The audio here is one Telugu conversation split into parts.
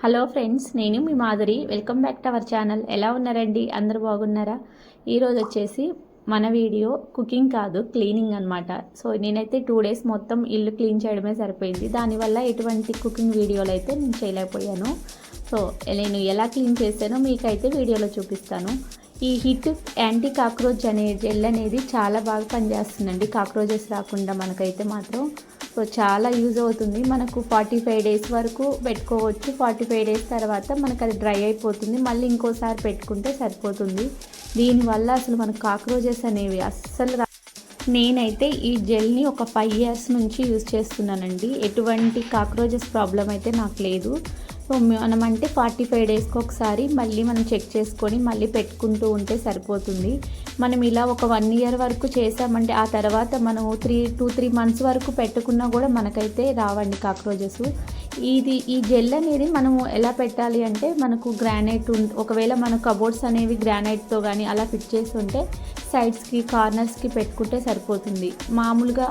హలో ఫ్రెండ్స్ నేను మీ Madhuri. Welcome back to our channel. ఎలా ఉన్నారండి? అందరూ బాగున్నారా? ఈరోజు వచ్చేసి మన వీడియో కుకింగ్ కాదు క్లీనింగ్ అనమాట సో నేనైతే టూ డేస్ మొత్తం ఇల్లు క్లీన్ చేయడమే సరిపోయింది. దానివల్ల ఎటువంటి కుకింగ్ వీడియోలు అయితే నేను చేయలేకపోయాను. సో నేను ఎలా క్లీన్ చేశానో మీకైతే వీడియోలో చూపిస్తాను. ఈ హిట్ యాంటీ కాక్రోచ్ అనే జెల్ అనేది చాలా బాగా పనిచేస్తుందండి. కాక్రోచెస్ రాకుండా మనకైతే మాత్రం. సో చాలా యూజ్ అవుతుంది. మనకు ఫార్టీ ఫైవ్ డేస్ వరకు పెట్టుకోవచ్చు. ఫార్టీ ఫైవ్ డేస్ తర్వాత మనకు అది డ్రై అయిపోతుంది. మళ్ళీ ఇంకోసారి పెట్టుకుంటే సరిపోతుంది. దీనివల్ల అసలు మనకు కాక్రోచెస్ అనేవి అస్సలు నేనైతే ఈ జెల్ని ఒక ఫైవ్ ఇయర్స్ నుంచి యూజ్ చేస్తున్నానండి. ఎటువంటి కాక్రోచెస్ ప్రాబ్లం అయితే నాకు లేదు. సో మనం అంటే ఫార్టీ ఫైవ్ డేస్కి ఒకసారి మళ్ళీ మనం చెక్ చేసుకొని మళ్ళీ పెట్టుకుంటూ ఉంటే సరిపోతుంది. మనం ఇలా ఒక వన్ ఇయర్ వరకు చేసామంటే ఆ తర్వాత మనం త్రీ టూ త్రీ మంత్స్ వరకు పెట్టుకున్నా కూడా మనకైతే రావండి కాక్రోచెస్. ఇది ఈ జెల్ అనేది మనము ఎలా పెట్టాలి అంటే మనకు గ్రానైట్ ఒకవేళ మన కబోర్డ్స్ అనేవి గ్రానైట్తో కానీ అలా ఫిట్ చేసి ఉంటే సైడ్స్కి కార్నర్స్కి పెట్టుకుంటే సరిపోతుంది. మామూలుగా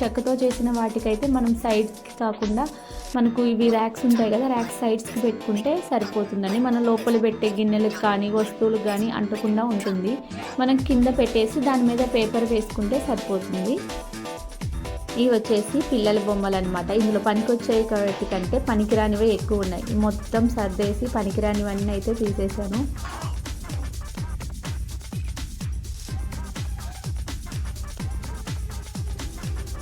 చెక్కతో చేసిన వాటికైతే మనం సైడ్స్కి కాకుండా మనకు ఇవి ర్యాక్స్ ఉంటాయి కదా ర్యాక్స్ సైడ్స్కి పెట్టుకుంటే సరిపోతుందని మన లోపల పెట్టే గిన్నెలకు కానీ వస్తువులకు కానీ అంటకుండా ఉంటుంది. మనం కింద పెట్టేసి దాని మీద పేపర్ వేసుకుంటే సరిపోతుంది. ఇవి వచ్చేసి పిల్లల బొమ్మలు అనమాట ఇందులో పనికొచ్చే కాబట్టి కంటే పనికిరానివే ఎక్కువ ఉన్నాయి. మొత్తం సర్దేసి పనికిరానివన్నీ అయితే తీసేసాను.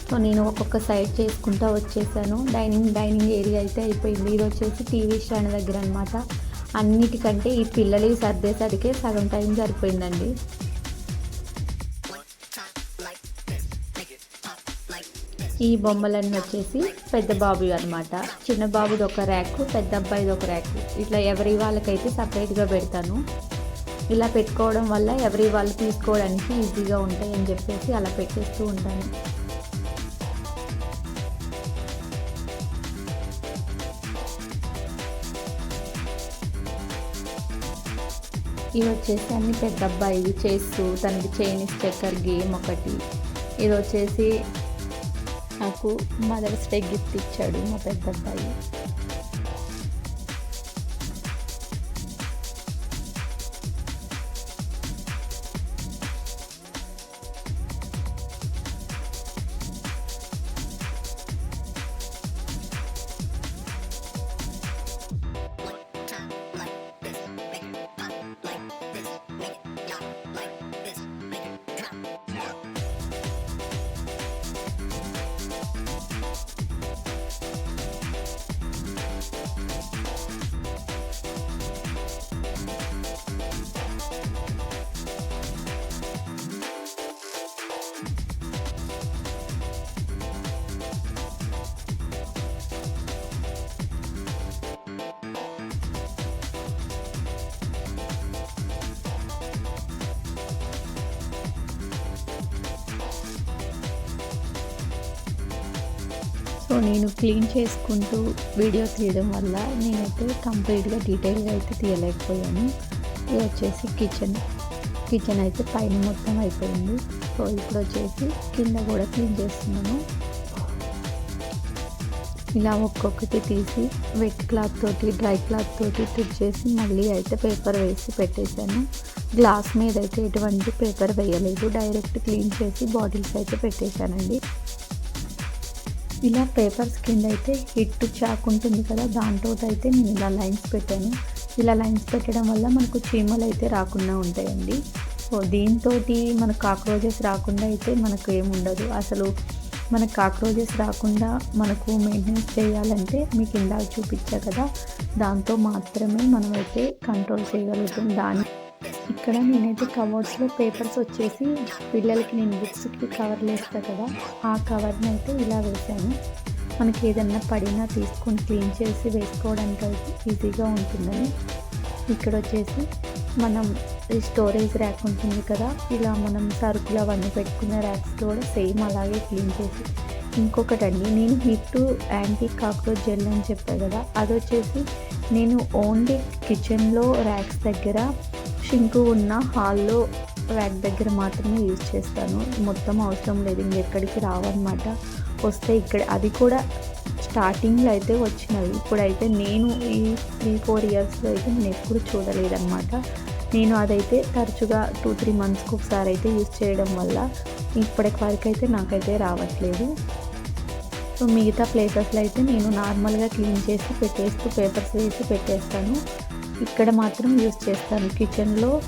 సో నేను ఒక్కొక్క సైడ్ చేసుకుంటా వచ్చేసాను. డైనింగ్ డైనింగ్ ఏరియా అయితే అయిపోయింది. ఇది వచ్చేసి టీవీ స్టాండ్ దగ్గర అనమాట అన్నిటికంటే ఈ పిల్లలు సర్దేసరికే సగం టైం సరిపోయిందండి. ఈ బొమ్మలన్నీ వచ్చేసి పెద్ద బాబు అనమాట చిన్న బాబుది ఒక ర్యాక్ పెద్ద అబ్బాయిది ఒక ర్యాక్. ఇట్లా ఎవరి వాళ్ళకైతే సపరేట్గా పెడతాను. ఇలా పెట్టుకోవడం వల్ల ఎవరి వాళ్ళు తీసుకోవడానికి ఈజీగా ఉంటాయి అని చెప్పేసి అలా పెట్టేస్తూ ఉంటాను. ఇవి వచ్చేసి అన్ని పెద్ద అబ్బాయి చేస్తూ తనకి చైనీస్ చెక్కర్ గేమ్ ఒకటి. ఇది వచ్చేసి నాకు మదర్స్ డే గిఫ్ట్ ఇచ్చాడు మా పెద్ద అబ్బాయి సో నేను క్లీన్ చేసుకుంటూ వీడియో తీయడం వల్ల నేనైతే కంప్లీట్గా డీటెయిల్గా అయితే తీయలేకపోయాను. ఇది వచ్చేసి కిచెన్. కిచెన్ అయితే పైన మొత్తం అయిపోయింది. సో ఇప్పుడు వచ్చేసి కింద కూడా క్లీన్ చేస్తున్నాను. ఇలా ఒక్కొక్కటి తీసి వెట్ క్లాత్ తోటి డ్రై క్లాత్ తోటి తుడిచేసి మళ్ళీ అయితే పేపర్ వేసి పెట్టేశాను. గ్లాస్ మీద అయితే ఎటువంటి పేపర్ వేయలేదు. డైరెక్ట్ క్లీన్ చేసి బాటిల్స్ అయితే పెట్టేశానండి. ఇలా పేపర్స్ కింద అయితే హిట్ చాక్ ఉంటుంది కదా దాంతో అయితే నేను ఇలా లైన్స్ పెట్టాను. ఇలా లైన్స్ పెట్టడం వల్ల మనకు చీమలు అయితే రాకుండా ఉంటాయండి. సో దీంతో మనకు కాక్రోచెస్ రాకుండా అయితే మనకు ఏముండదు అసలు మనకు కాక్రోచెస్ రాకుండా మనకు మెయింటెనెన్స్ చేయాలంటే మీకు ఇందాక చూపించా కదా దాంతో మాత్రమే మనమైతే కంట్రోల్ చేయగలుగుతాం. దాన్ని ఇక్కడ నేనైతే కవర్స్లో పేపర్స్ వచ్చేసి పిల్లలకి నేను బుక్స్కి కవర్లు వేస్తాను కదా ఆ కవర్ని అయితే ఇలా వేసాను. మనకి ఏదన్నా పడినా తీసుకొని క్లీన్ చేసి వేసుకోవడానికి అయితే ఈజీగా ఉంటుందని. ఇక్కడ వచ్చేసి మనం స్టోరేజ్ ర్యాక్ ఉంటుంది కదా ఇలా మనం సరుకులు అవన్నీ పెట్టుకునే ర్యాక్స్ కూడా సేమ్ అలాగే క్లీన్ చేసి. ఇంకొకటి అండి నేను హిట్ యాంటీ కాక్రోచ్ జెల్ అని చెప్పాను కదా అది వచ్చేసి నేను ఓన్లీ కిచెన్లో ర్యాక్స్ దగ్గర సింకు ఉన్న హాల్లో ర్యాక్ దగ్గర మాత్రమే యూజ్ చేస్తాను. మొత్తం అవసరం లేదు. ఇంకెక్కడికి రావన్నమాట. వస్తే ఇక్కడ అది కూడా స్టార్టింగ్లో అయితే వచ్చినవి. ఇప్పుడైతే నేను ఈ త్రీ ఫోర్ ఇయర్స్లో అయితే నేను ఎప్పుడు చూడలేదన్నమాట. నేను అదైతే తరచుగా టూ త్రీ మంత్స్కి ఒకసారి అయితే యూజ్ చేయడం వల్ల ఇప్పటికి వరకు అయితే నాకైతే రావట్లేదు. సో మిగతా ప్లేసెస్లో అయితే నేను నార్మల్గా క్లీన్ చేసి పెట్టేస్తూ పేపర్స్ వేసి పెట్టేస్తాను. ఇక్కడ మాత్రం యూస్ చేస్తాను కిచెన్లో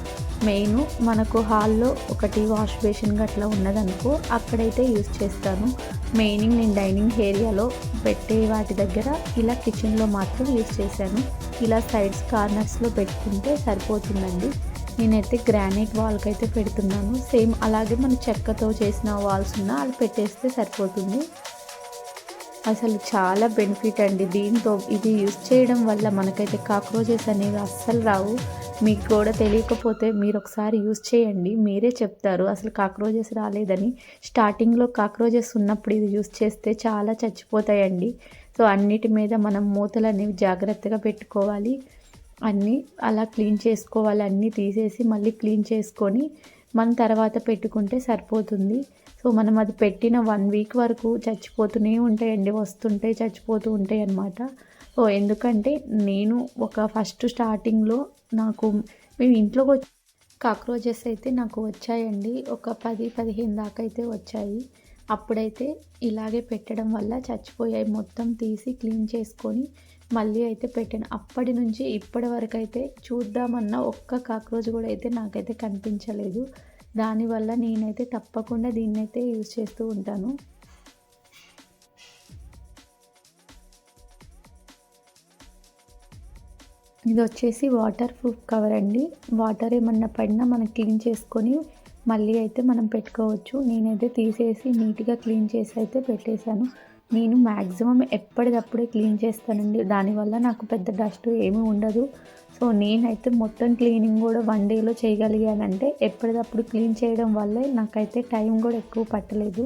మెయిన్ మనకు హాల్లో ఒకటి వాష్ బేసిన్ గట్లా ఉన్నదనుకో అక్కడైతే యూస్ చేస్తాను. మెయినింగ్ నేను డైనింగ్ ఏరియాలో పెట్టే వాటి దగ్గర ఇలా కిచెన్లో మాత్రం యూస్ చేశాను. ఇలా సైడ్స్ కార్నర్స్లో పెట్టుకుంటే సరిపోతుందండి. నేనైతే గ్రానైట్ వాల్కి అయితే పెడుతున్నాను. సేమ్ అలాగే మన చెక్కతో చేసిన వాల్స్ ఉన్నా అది పెట్టేస్తే సరిపోతుంది. అసలు చాలా బెనిఫిట్ అండి. దీంతో ఇది యూస్ చేయడం వల్ల మనకైతే కాక్రోచెస్ అనేవి అస్సలు రావు. మీకు కూడా తెలియకపోతే మీరు ఒకసారి యూస్ చేయండి. మీరే చెప్తారు అసలు కాక్రోచెస్ రాలేదని. స్టార్టింగ్లో కాక్రోచెస్ ఉన్నప్పుడు ఇది యూస్ చేస్తే చాలా చచ్చిపోతాయండి. సో అన్నిటి మీద మనం మూతలు అనేవి జాగ్రత్తగా పెట్టుకోవాలి. అన్నీ అలా క్లీన్ చేసుకోవాలి. అన్నీ తీసేసి మళ్ళీ క్లీన్ చేసుకొని మన తర్వాత పెట్టుకుంటే సరిపోతుంది. సో మనం అది పెట్టిన వన్ వీక్ వరకు చచ్చిపోతూనే ఉంటాయండి వస్తుంటే చచ్చిపోతూ ఉంటాయి అన్నమాట. సో ఎందుకంటే నేను ఒక ఫస్ట్ స్టార్టింగ్లో నాకు మేము ఇంట్లోకి వచ్చి కాక్రోచెస్ అయితే నాకు వచ్చాయండి. ఒక పది పదిహేను దాకా అయితే వచ్చాయి. అప్పుడైతే ఇలాగే పెట్టడం వల్ల చచ్చిపోయాయి. మొత్తం తీసి క్లీన్ చేసుకొని మళ్ళీ అయితే పెట్టాను. అప్పటి నుంచి ఇప్పటి వరకు అయితే చూద్దామన్న ఒక్క కాక్రోచ్ కూడా అయితే నాకైతే కనిపించలేదు. దానివల్ల నేనైతే తప్పకుండా దీన్ని అయితే యూజ్ చేస్తూ ఉంటాను. ఇది వచ్చేసి వాటర్ ప్రూఫ్ కవర్ అండి. వాటర్ ఏమన్నా పడినా మనం క్లీన్ చేసుకొని మళ్ళీ అయితే మనం పెట్టుకోవచ్చు. నేనైతే తీసేసి నీట్గా క్లీన్ చేసి అయితే పెట్టేశాను. నేను మ్యాక్సిమం ఎప్పటికప్పుడే క్లీన్ చేస్తానండి. దానివల్ల నాకు పెద్ద డస్ట్ ఏమీ ఉండదు. సో నేనైతే మొత్తం క్లీనింగ్ కూడా వన్ డేలో చేయగలిగానంటే ఎప్పటికప్పుడు క్లీన్ చేయడం వల్లే నాకైతే టైం కూడా ఎక్కువ పట్టలేదు.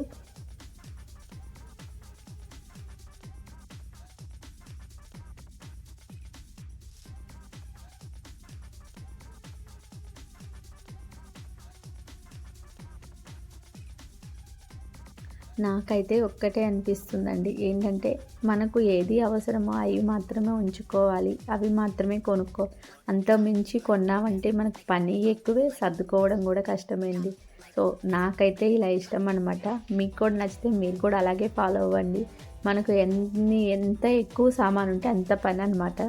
నాకైతే ఒక్కటే అనిపిస్తుందండి. ఏంటంటే మనకు ఏది అవసరమో అవి మాత్రమే ఉంచుకోవాలి. అవి మాత్రమే కొనుక్కో. అంత మించి కొన్నామంటే మనకు పని ఎక్కువే సర్దుకోవడం కూడా కష్టమైంది. సో నాకైతే ఇలా ఇష్టం అనమాట మీకు కూడా నచ్చితే మీరు కూడా అలాగే ఫాలో అవ్వండి. మనకు ఎన్ని ఎంత ఎక్కువ సామాన్ ఉంటే అంత పని అనమాట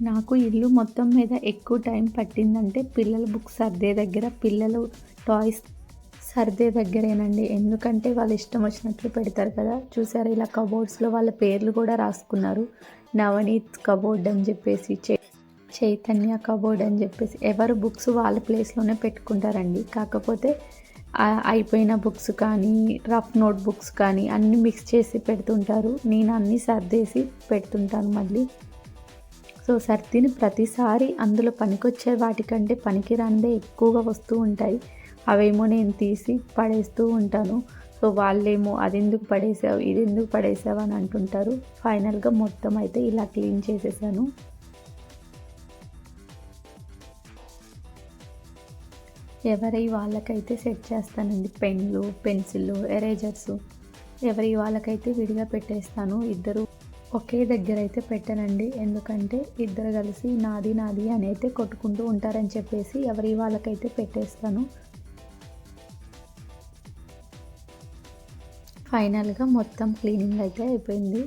నాకు ఇల్లు మొత్తం మీద ఎక్కువ టైం పట్టిందంటే పిల్లల బుక్స్ సర్దే దగ్గర పిల్లలు టాయ్స్ సర్దే దగ్గరేనండి. ఎందుకంటే వాళ్ళు ఇష్టం వచ్చినట్లు పెడతారు కదా. చూసారు ఇలా కబోర్డ్స్లో వాళ్ళ పేర్లు కూడా రాసుకున్నారు. నవనీత్ కబోర్డ్ అని చెప్పేసి చైతన్య కబోర్డ్ అని చెప్పేసి. ఎవరు బుక్స్ వాళ్ళ ప్లేస్లోనే పెట్టుకుంటారండి. కాకపోతే అయిపోయిన బుక్స్ కానీ రఫ్ నోట్ బుక్స్ కానీ అన్నీ మిక్స్ చేసి పెడుతుంటారు. నేను అన్నీ సర్దేసి పెడుతుంటాను మళ్ళీ. సో సర్దిని ప్రతిసారి అందులో పనికొచ్చే వాటికంటే పనికిరాందే ఎక్కువగా వస్తూ ఉంటాయి. అవేమో నేను తీసి పడేస్తూ ఉంటాను. సో వాళ్ళేమో అది ఎందుకు పడేసావు? ఇది ఎందుకు పడేసావు? అని అంటుంటారు. ఫైనల్గా మొత్తం అయితే ఇలా క్లీన్ చేసేసాను. ఎవరి వాళ్ళకైతే సెట్ చేస్తానండి పెన్లు పెన్సిళ్ళు ఎరేజర్స్ ఎవరి వాళ్ళకైతే విడిగా పెట్టేస్తాను ఇద్దరు ఒకే దగ్గర అయితే పెట్టనండి. ఎందుకంటే ఇద్దరు కలిసి నాది నాది అని అయితే కొట్టుకుంటూ ఉంటారని చెప్పేసి ఎవరి వాళ్ళకైతే పెట్టేస్తాను. ఫైనల్గా మొత్తం క్లీనింగ్ అయితే అయిపోయింది.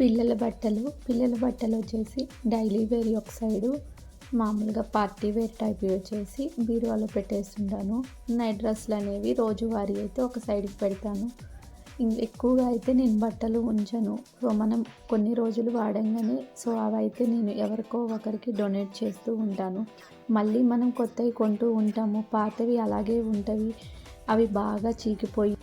పిల్లల బట్టలు పిల్లల బట్టలు వచ్చేసి డైలీ వేర్ ఒక సైడు మామూలుగా పార్టీ వేర్ టైప్ వచ్చేసి బీరువాలో పెట్టేస్తుంటాను. నైట్ డ్రెస్సులు అనేవి రోజువారీ అయితే ఒక సైడ్కి పెడతాను. ఇం- ఎక్కువగా అయితే నేను బట్టలు ఉంచను. సో మనం కొన్ని రోజులు వాడంగానే సో అవైతే నేను ఎవరికో ఒకరికి డొనేట్ చేస్తూ ఉంటాను. మళ్ళీ మనం కొత్తవి కొంటూ ఉంటాము. పాతవి అలాగే ఉంటవి. అవి బాగా చీకిపోయి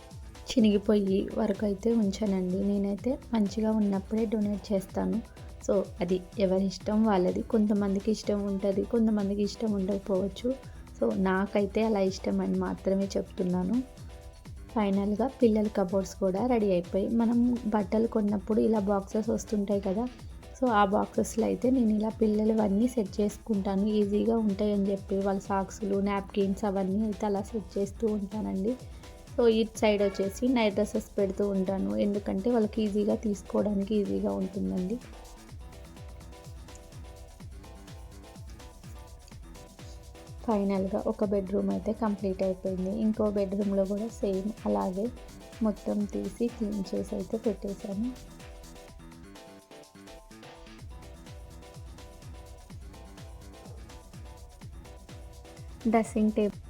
చినిగిపోయి వరకు అయితే ఉంచానండి. నేనైతే మంచిగా ఉన్నప్పుడే డొనేట్ చేస్తాను. సో అది ఎవరి ఇష్టం వాళ్ళది. కొంతమందికి ఇష్టం ఉంటుంది కొంతమందికి ఇష్టం ఉండకపోవచ్చు. సో నాకైతే అలా ఇష్టం అని మాత్రమే చెప్తున్నాను. ఫైనల్గా పిల్లల కబోర్డ్స్ కూడా రెడీ అయిపోయి మనం బట్టలు కొన్నప్పుడు ఇలా బాక్సెస్ వస్తుంటాయి కదా సో ఆ బాక్సెస్లో అయితే నేను ఇలా పిల్లలవన్నీ సెట్ చేసుకుంటాను. ఈజీగా ఉంటాయని చెప్పి వాళ్ళ సాక్సులు నాప్కిన్స్ అవన్నీ అయితే అలా సెట్ చేస్తూ ఉంటానండి. సో ఇటు సైడ్ వచ్చేసి నైట్ డ్రెస్సెస్ పెడుతూ ఉంటాను. ఎందుకంటే వాళ్ళకి ఈజీగా తీసుకోవడానికి ఈజీగా ఉంటుందండి. ఫైనల్గా ఒక బెడ్రూమ్ అయితే కంప్లీట్ అయిపోయింది. ఇంకో బెడ్రూమ్లో కూడా సేమ్ అలాగే మొత్తం తీసి క్లీన్ చేసి అయితే పెట్టేశాను. డ్రెస్సింగ్ టేబుల్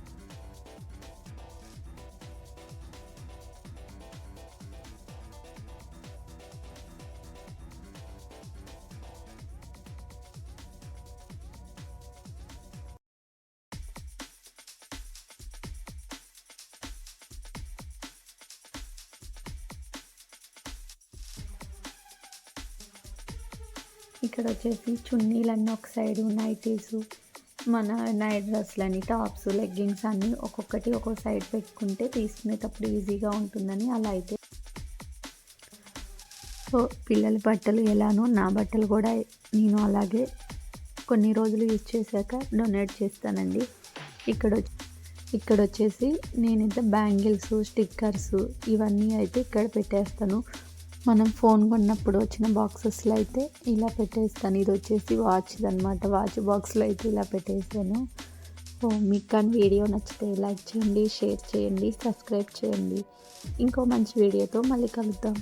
ఇక్కడ వచ్చేసి చున్నీలన్నీ ఒక సైడు నైటీస్ మన నైట్ డ్రెస్లని టాప్స్ లెగ్గింగ్స్ అన్నీ ఒక్కొక్కటి ఒక్కొక్క సైడ్ పెట్టుకుంటే తీసుకునేటప్పుడు ఈజీగా ఉంటుందని అలా అయితే. సో పిల్లల బట్టలు ఎలానో నా బట్టలు కూడా నేను అలాగే కొన్ని రోజులు యూజ్ చేశాక డొనేట్ చేస్తానండి. ఇక్కడ ఇక్కడ వచ్చేసి నేనైతే బ్యాంగిల్స్ స్టిక్కర్స్ ఇవన్నీ అయితే ఇక్కడ పెట్టేస్తాను. మనం ఫోన్ కొన్నప్పుడు వచ్చిన బాక్సెస్లో అయితే ఇలా పెట్టేస్తాను. ఇది వచ్చేసి వాచ్ అనమాట వాచ్ బాక్స్లో అయితే ఇలా పెట్టేసాను. సో మీకు కానీ వీడియో నచ్చితే లైక్ చేయండి షేర్ చేయండి సబ్స్క్రైబ్ చేయండి. ఇంకో మంచి వీడియోతో మళ్ళీ కలుద్దాం.